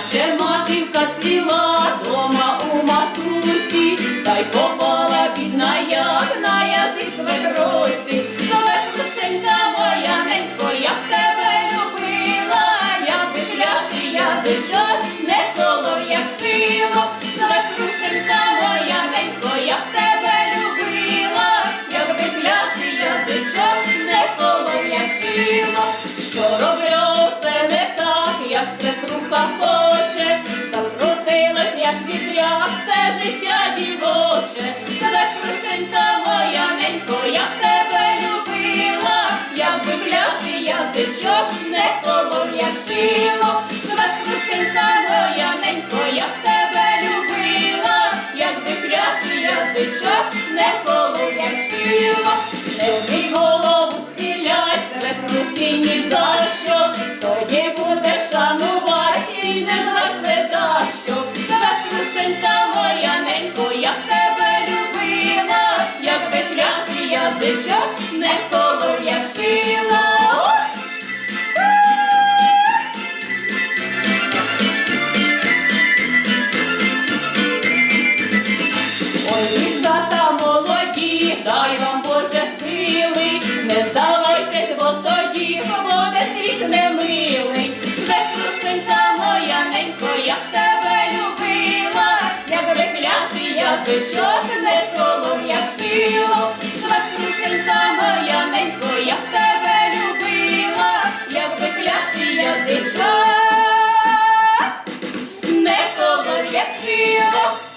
наче матінка цвіла дома у матусі, та й попала бідна як на язик свекросі. Свекрушенька моя ненько, я б тебе любила, я би клятий язичок не колов, як шило. Свекрушенька моя ненько, я б тебе любила, якби клятий язичок не колов, як шило. Що роблю все не так, як свекруха дівоче. Свекрушенька моя ненько, я б тебе любила, якби клятий язичок не колов, як шило. Свекрушенька моя ненько, я б тебе любила, якби клятий язичок не колов, як шило. Свій голову схилять, свекрусі ні за язичок не колов, як шила. Ой, дівчата молоді, дай вам Боже сили, не здавайтесь, бо тоді буде світ немилий. Свекрушенька моя ненько, я б тебе любила, якби клятий язичок не 감사합니다.